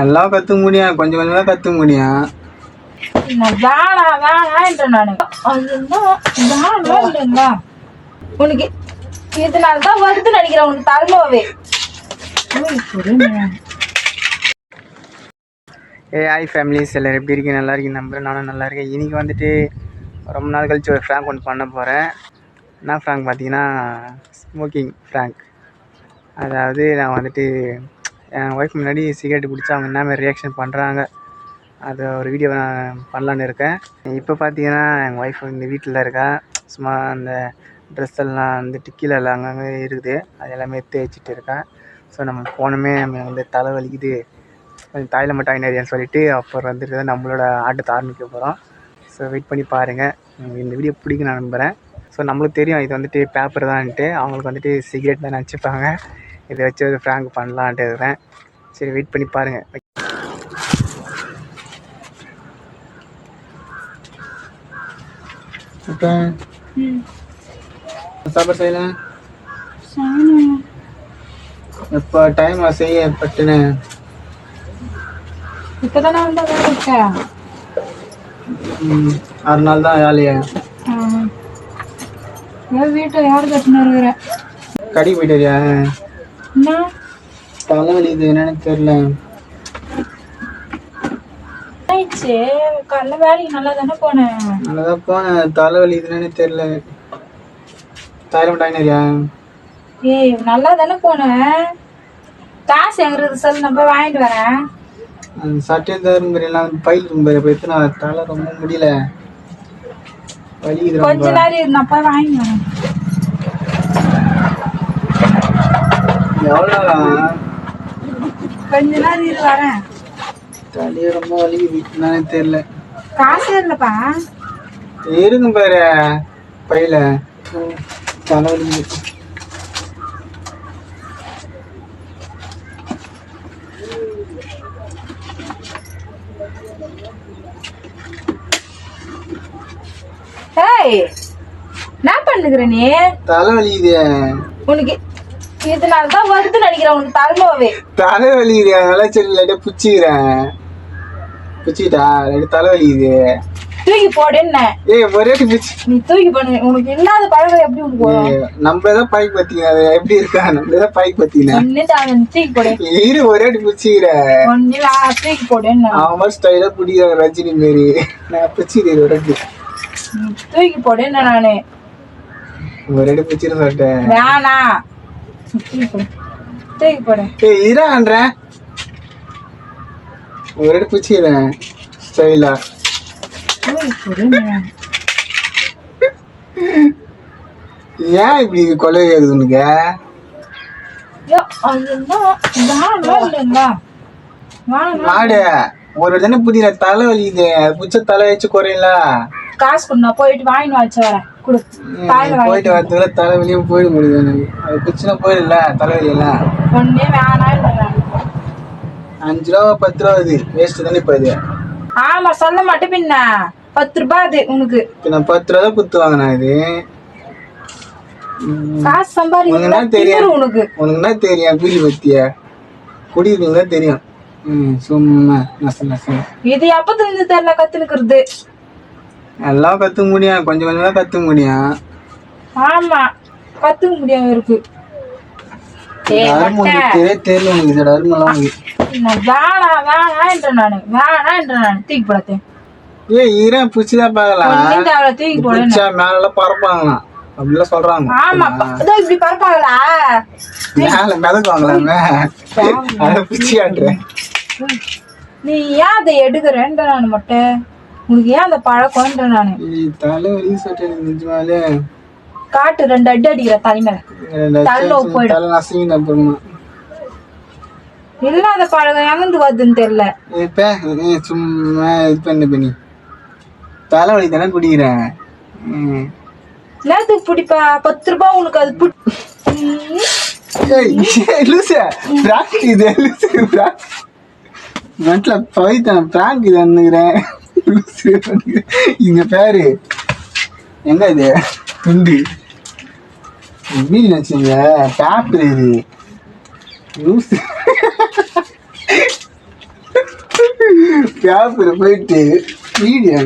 எல்லாம் கற்றுக்க முடியும் கொஞ்சம் கொஞ்சமாக கற்றுக்க முடியும் வேணா வேணான்ற நானு உனக்கு இதனால தான் வருது நினைக்கிறேன் உனக்கு தலைமாவே ஏ ஹாய் ஃபேமிலிஸ் எல்லோரும் எப்படி இருக்கீங்க? நல்லா இருக்கீங்க நம்புறேன். நானும் நல்லா இருக்கேன். இன்றைக்கி வந்துட்டு ரொம்ப நாள் கழிச்சு ஒரு ஃப்ராங்க் ஒன்று பண்ண போகிறேன் என்ன ஃப்ராங்க் பார்த்தீங்கன்னா ஸ்மோக்கிங் ஃப்ராங்க் அதாவது நான் வந்துட்டு என் ஒய்ஃப் முன்னாடி சிகரெட் பிடிச்சா அவங்க என்ன மாதிரி ரியாக்ஷன் பண்ணுறாங்க அது ஒரு வீடியோ நான் பண்ணலான்னு இருக்கேன். இப்போ பார்த்தீங்கன்னா எங்கள் ஒய்ஃப் இந்த வீட்டில் இருக்கா. சும்மா அந்த ட்ரெஸ் எல்லாம் வந்துட்டு கீழே எல்லாம் அங்கங்கே இருக்குது. அது எல்லாமே தேய்ச்சிட்டு இருக்கேன் ஸோ நம்ம போனோமே நம்ம வந்து தலை வலிக்குது. கொஞ்சம் தாயில் மட்டும் ஆகினாரியான்னு சொல்லிட்டு அப்புறம் வந்துட்டு தான் நம்மளோட ஆட்டத்தை ஆரம்பிக்க போகிறோம் ஸோ வெயிட் பண்ணி பாருங்கள் இந்த வீடியோ பிடிக்கும் நான் நம்புகிறேன் ஸோ நம்மளுக்கு தெரியும் இது வந்துட்டு பேப்பர் தான்ட்டு அவங்களுக்கு வந்துட்டு சிகரெட் தான் நினச்சிப்பாங்க. இதை வச்சு ஒரு ஃப்ராங்க் பண்ணலான்ட்டு இருக்கிறேன். சரி வெயிட் பண்ணி பாருங்கள் சாப்பாடு செய்யலாம் இப்போ டைம் செய்ய பட்டுன்னு. இப்பதானே வந்து ஆறு நாள் தான் வேலையை. வீட்டை யார் கட்டினு இருக்கிற கடைக்கு போயிட்டு தலைவலி இது என்னன்னு தெரியல. ஆயிடுச்சு காலைல வேலைக்கு நல்லா தானே போனேன் நல்லதான் போனேன் தலைவலி இது என்னன்னு தெரியல. தைலம் டாயினரியா ஏய் நல்லா தானே போனேன் காசு எங்க இருக்கு சொல்லு போய் வாங்கிட்டு வரேன். சட்டை தரும்பரி எல்லாம் பயில் இரும்பரி இப்போ எத்தனை தலை ரொம்ப முடியல. வலிக்குது கொஞ்ச நேரம் நான் போய் வாங்கிட்டு வரேன் எவ்வளோ நேரம் கொஞ்ச நேரம் இரு வரேன் தலி ரொம்ப என்னன்னு தெரியல காசு இல்லப்பா இருங்க பாரு பையில. தலைவலி ஏய் என்ன பண்ணுகிற நீ? தலைவலிக்குது. உனக்கு இதனால தான் வருது நினைக்கிறேன் உனக்கு தலைமாவே. தலைவலிக்குது அதனால சரி லைட்டாக பிடிச்சிக்கிறேன் பிடிச்சிக்கிட்டா லைட்டாக தலைவலிக்குது தூக்கி போடு என்ன? ஏய் ஒரே பிடிச்சி நீ தூக்கி போடு உனக்கு இல்லாத பழக்கம் எப்படி உனக்கு நம்ம தான் பைக் பத்திங்க அது எப்படி இருக்கா? நம்ம தான் பைக் பத்தின தூக்கி போடு. இரு ஒரே அடி பிடிச்சிக்கிறேன் ஒன்னு தூக்கி போடு என்ன? அவன் மாதிரி ஸ்டைலாக பிடிக்கிறாங்க ரஜினி மாரி. நான் பிடிச்சிக்கிறேன் ஒரு தூக்கி போடு என்ன நானு? ஒரு அடி பிடிச்சிட சொல்லிட்டேன். வேணாம். தூக்கி போடு ஏய் ஒரு அடி பிடிச்சிக்கிறேன் ஸ்டைலா? ஏன் இப்படி கொலை கேக்குது உனக்கு? மாடு ஒரு தானே புதிய தலை வலிக்குது. புச்ச தலை வச்சு குறையில. காசு கொடு நான் போயிட்டு வாங்கிட்டு வச்சு வரேன் கொடு. போயிட்டு வரதுக்குள்ள தலை வலியும் போயிட முடியுது எனக்கு அது குச்சினா போயிடல தலைவலி எல்லாம் ஒன்னே வேணாம் இல்லைங்க அஞ்சு ரூபா பத்து ரூபா அது வேஸ்ட் தானே இப்போ அது ஆமா சொல்ல மாட்டேன் பின்ன. பத்து ரூபாய் அது உனக்கு. இப்போ நான் பத்து ரூபா தான் குத்து வாங்கினேன் இது. காசு உனக்கு என்ன சம்பாதிக்க தெரியும் உனக்கு. உனக்கு என்ன தெரியும்? பீலி பத்திய? குடிக்கிறவங்க தான் தெரியும். ம் சும்மா நச நச இது எப்பத்துல இருந்து தெரியல கத்துனுக்குறது? எல்லாம் கற்றுக்க முடியும் கொஞ்சம் கொஞ்சமாக கற்றுக்க முடியும் ஆமா கத்துக்க முடியாம இருக்கு தெரியல உனக்கு. நான் வேணாம் என்ற நானு. வேணாம் என்ற நானு. தூக்கி போடத்தேன் ஏய் ஈரன் பிடிச்சிதான் பார்க்கலாம் தூக்கி போடு பிடிச்சா மேலெல்லாம் பறப்பாங்களாம் அப்படிலாம் சொல்றாங்க. ஆமா. இதோ இப்படி பரப்பாங்களா? மேல மிதக்குவாங்களாமே? அதை பிடிச்சி நீ ஏன் அதை எடுக்கிறேன்ற நானு மட்டும் உனக்கு ஏன் அந்த பழக்கம்ன்ற நானு? ஏய், தலைவலி எனக்கு நிஜமாலே காட்டு ரெண்டு அடி அடிக்கிற தலைமையில அச்சு போயிடும். நசுங்கின அப்புறமா. இல்லாத பழக்கம்? எங்கிருந்து வருதுன்னு தெரியல. இப்ப சும்மா இது பண்ணு பண்ணி தலைவலி தானே குடிக்கிறேன் ம். நேரத்துக்கு பிடிப்பா? பத்து ரூபாய் உனக்கு அது புடி- ம். ஏய், ஏய், லூசு. பிராங்க் இது லூசு பிராங்க் அண்ணுகிறேன் லூசு இங்க பேரு. எங்க இது? துண்டு. எப்படி நினைச்சீங்க பேப்பர் இது. லூசு. பேப்பர் போயிட்டு வீடியோ